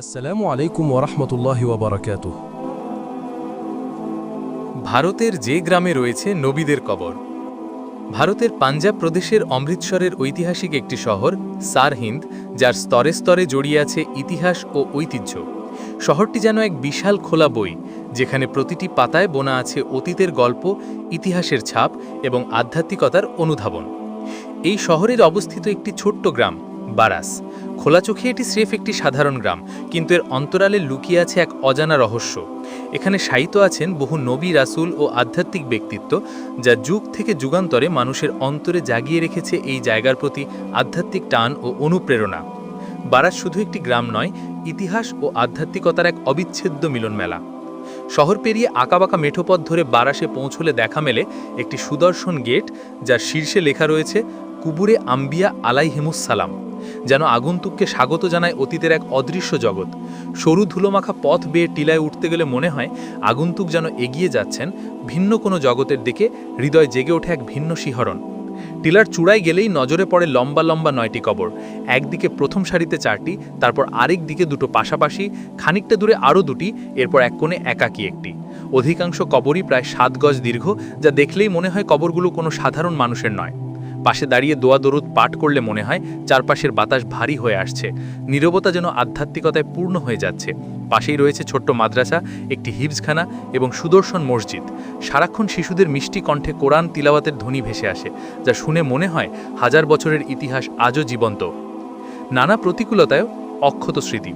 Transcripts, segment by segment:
আসসালামু আলাইকুম ওরহমতুল্লাহি ওবরাকাতুহ ভারতের যে গ্রামে রয়েছে নবীদের কবর, ভারতের পাঞ্জাব প্রদেশের অমৃতসরের ঐতিহাসিক একটি শহর সারহিন্দ যার স্তরে স্তরে জড়িয়ে আছে ইতিহাস ও ঐতিহ্য। শহরটি যেন এক বিশাল খোলা বই, যেখানে প্রতিটি পাতায় বোনা আছে অতীতের গল্প, ইতিহাসের ছাপ এবং আধ্যাত্মিকতার অনুধাবন। এই শহরের অবস্থিত একটি ছোট্ট গ্রাম, বারাস। খোলা চোখে এটি স্রেফ একটি সাধারণ গ্রাম, কিন্তু এর অন্তরালে লুকিয়ে আছে এক অজানা রহস্য। এখানে শায়িত আছেন বহু নবী, রাসুল ও আধ্যাত্মিক ব্যক্তিত্ব, যা যুগ থেকে যুগান্তরে মানুষের অন্তরে জাগিয়ে রেখেছে এই জায়গার প্রতি আধ্যাত্মিক টান ও অনুপ্রেরণা। বারাস শুধু একটি গ্রাম নয়, ইতিহাস ও আধ্যাত্মিকতার এক অবিচ্ছেদ্য মিলন মেলা শহর পেরিয়ে আঁকাবাঁকা মেঠোপথ ধরে বারাসে পৌঁছলে দেখা মেলে একটি সুদর্শন গেট, যার শীর্ষে লেখা রয়েছে কুবুরে আম্বিয়া আলাইহিমুসালাম যেন আগন্তুককে স্বাগত জানায় অতীতের এক অদৃশ্য জগৎ। সরু ধুলোমাখা পথ বেয়ে টিলায় উঠতে গেলে মনে হয়, আগন্তুক যেন এগিয়ে যাচ্ছেন ভিন্ন কোনো জগতের দিকে, হৃদয় জেগে ওঠে এক ভিন্ন শিহরণ। টিলার চূড়ায় গেলেই নজরে পড়ে লম্বা লম্বা নয়টি কবর, একদিকে প্রথম সারিতে চারটি, তারপর আরেক দিকে দুটো পাশাপাশি, খানিকটা দূরে আরও দুটি, এরপর এক কোণে একাকী একটি। অধিকাংশ কবরই প্রায় সাত গজ দীর্ঘ, যা দেখলেই মনে হয় কবরগুলো কোনো সাধারণ মানুষের নয়। পাশে দাঁড়িয়ে দোয়া দরুদ পাঠ করলে মনে হয় চারপাশের বাতাস ভারী হয়ে আসছে। নীরবতা যেন আধ্যাত্মিকতায় পূর্ণ হয়ে যাচ্ছে। পাশেই রয়েছে ছোট্ট মাদ্রাসা, একটি হিবজখানা এবং সুদর্শন মসজিদ। সারাক্ষণ শিশুদের মিষ্টি কণ্ঠে কোরআন তিলাওয়াতের ধ্বনি ভেসে আসে, যা শুনে মনে হয় হাজার বছরের ইতিহাস আজও জীবন্ত। নানা প্রতিকূলতায় অক্ষত স্মৃতি।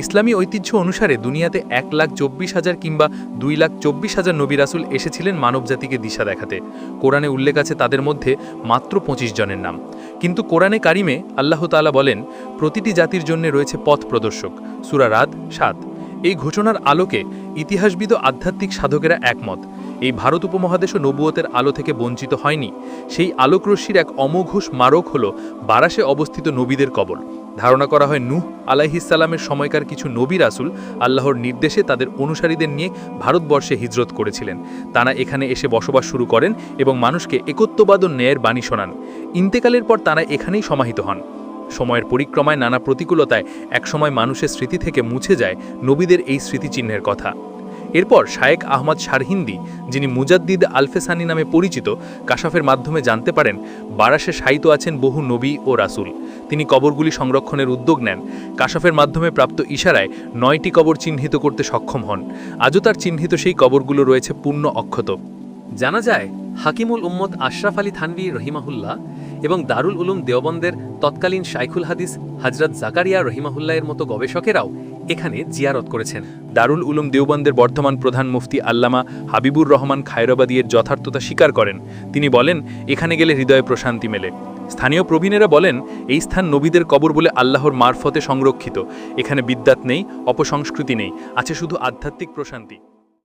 ইসলামী ঐতিহ্য অনুসারে দুনিয়াতে এক লাখ চব্বিশ হাজার কিংবা দুই লাখ চব্বিশ হাজার নবী রাসুল এসেছিলেন মানবজাতিকে দিশা দেখাতে। কোরআনে উল্লেখ আছে তাদের মধ্যে মাত্র পঁচিশ জনের নাম। কিন্তু কোরআনে কারিমে আল্লাহ তাআলা বলেন, প্রতিটি জাতির জন্য রয়েছে পথ প্রদর্শক। সুরা রাদ সাত। এই ঘোষণার আলোকে ইতিহাসবিদ আধ্যাত্মিক সাধকেরা একমত। এই ভারত উপমহাদেশও নবুয়তের আলো থেকে বঞ্চিত হয়নি। সেই আলোকরশ্মির এক অমঘোষ মারক হল বারাসে অবস্থিত নবীদের কবর। ধারণা করা হয় নূহ আলাইহিসাল্লামের সময়কার কিছু নবী রাসুল আল্লাহর নির্দেশে তাদের অনুসারীদের নিয়ে ভারতবর্ষে হিজরত করেছিলেন। তারা এখানে এসে বসবাস শুরু করেন এবং মানুষকে একত্ববাদ ও ন্যায়ের বাণী শোনান। ইন্তেকালের পর তারা এখানেই সমাহিত হন। সময়ের পরিক্রমায় নানা প্রতিকূলতায় একসময় মানুষের স্মৃতি থেকে মুছে যায় নবীদের এই স্মৃতিচিহ্নের কথা। এরপর শায়েক আহমদ শারহিন্দি, যিনি মুজাদ্দিদ আলফেসানি নামে পরিচিত, কাশাফের মাধ্যমে জানতে পারেন, বারাসে শায়িত আছেন বহু নবী ও রাসূল। তিনি কবরগুলি সংরক্ষণের উদ্যোগ নেন। কাশাফের মাধ্যমে প্রাপ্ত ইশারায় নয়টি কবর চিহ্নিত করতে সক্ষম হন। আজও তার চিহ্নিত সেই কবরগুলো রয়েছে পূর্ণ অক্ষত। জানা যায়, হাকিমুল উম্মদ আশরাফ আলী থানভি রহিমাহুল্লাহ এবং দারুল উলুম দেওবন্দের তৎকালীন শাইখুল হাদিস হজরত জাকারিয়া রহিমাহুল্লাহের মতো গবেষকেরাও এখানে জিয়ারত করেছেন। দারুল উলুম দেওবন্দের বর্তমান প্রধান মুফতি আল্লামা হাবিবুর রহমান খায়রাবাদীর যথার্থতা স্বীকার করেন। তিনি বলেন, এখানে গেলে হৃদয়ে প্রশান্তি মেলে। স্থানীয় প্রবীণেরা বলেন, এই স্থান নবীদের কবর বলে আল্লাহর মারফতে সংরক্ষিত। এখানে বিদ্যাত নেই, অপসংস্কৃতি নেই। আছে শুধু আধ্যাত্মিক প্রশান্তি।